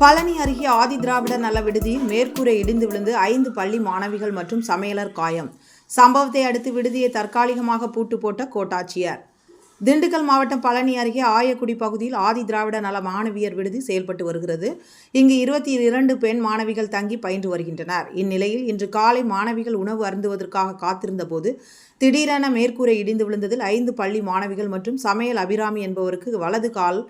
பழனி அருகே ஆதி திராவிட நல விடுதியில் மேற்கூரை இடிந்து விழுந்து ஐந்து பள்ளி மாணவிகள் மற்றும் சமையலர் காயம். சம்பவத்தை அடுத்து விடுதியை தற்காலிகமாக பூட்டு போட்ட கோட்டாட்சியர். திண்டுக்கல் மாவட்டம் பழனி அருகே ஆயக்குடி பகுதியில் ஆதி திராவிட நல மாணவியர் விடுதி செயல்பட்டு வருகிறது. இங்கு இருபத்தி இரண்டு பெண் மாணவிகள் தங்கி பயின்று வருகின்றனர். இந்நிலையில் இன்று காலை மாணவிகள் உணவு அருந்துவதற்காக காத்திருந்த போது திடீரென மேற்கூரை இடிந்து விழுந்ததில் ஐந்து பள்ளி மாணவிகள் மற்றும் சமையல் அபிராமி என்பவருக்கு வலது கால்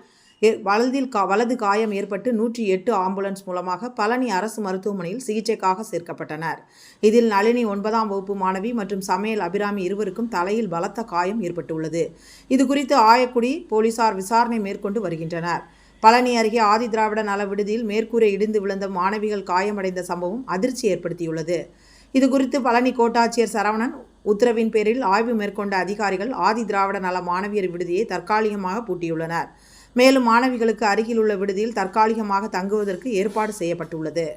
வலதில் கா வலது காயம் ஏற்பட்டு நூற்றி எட்டு ஆம்புலன்ஸ் மூலமாக பழனி அரசு மருத்துவமனையில் சிகிச்சைக்காக சேர்க்கப்பட்டனர். இதில் நளினி ஒன்பதாம் வகுப்பு மாணவி மற்றும் சமையல் அபிராமி இருவருக்கும் தலையில் பலத்த காயம் ஏற்பட்டுள்ளது. இது குறித்து ஆயக்குடி போலீசார் விசாரணை மேற்கொண்டு வருகின்றனர். பழனி அருகே ஆதி திராவிட நல விடுதியில் மேற்கூரை இடிந்து விழுந்த மாணவிகள் காயமடைந்த சம்பவம் அதிர்ச்சி ஏற்படுத்தியுள்ளது. இதுகுறித்து பழனி கோட்டாட்சியர் சரவணன் உத்தரவின் பேரில் ஆய்வு மேற்கொண்ட அதிகாரிகள் ஆதி திராவிட நல மாணவியர் விடுதியை தற்காலிகமாக பூட்டியுள்ளனர். மேலும் மாணவிகளுக்கு அருகில் உள்ள விடுதியில் தற்காலிகமாக தங்குவதற்கு ஏற்பாடு செய்யப்பட்டுள்ளது.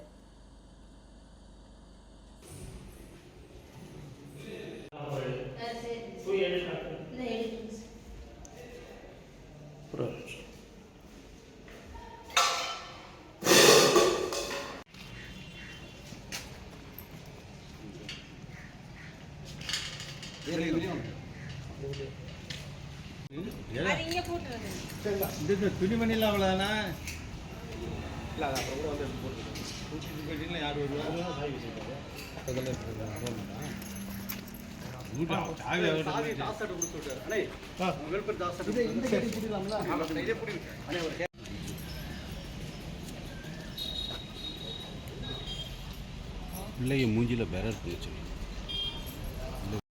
இந்த துணிமணிலாம் அவ்வளோதானா இல்லை அது அப்புறம் கூட வந்து போட்டு யார் பிள்ளைய மூஞ்சில பெற இருக்கு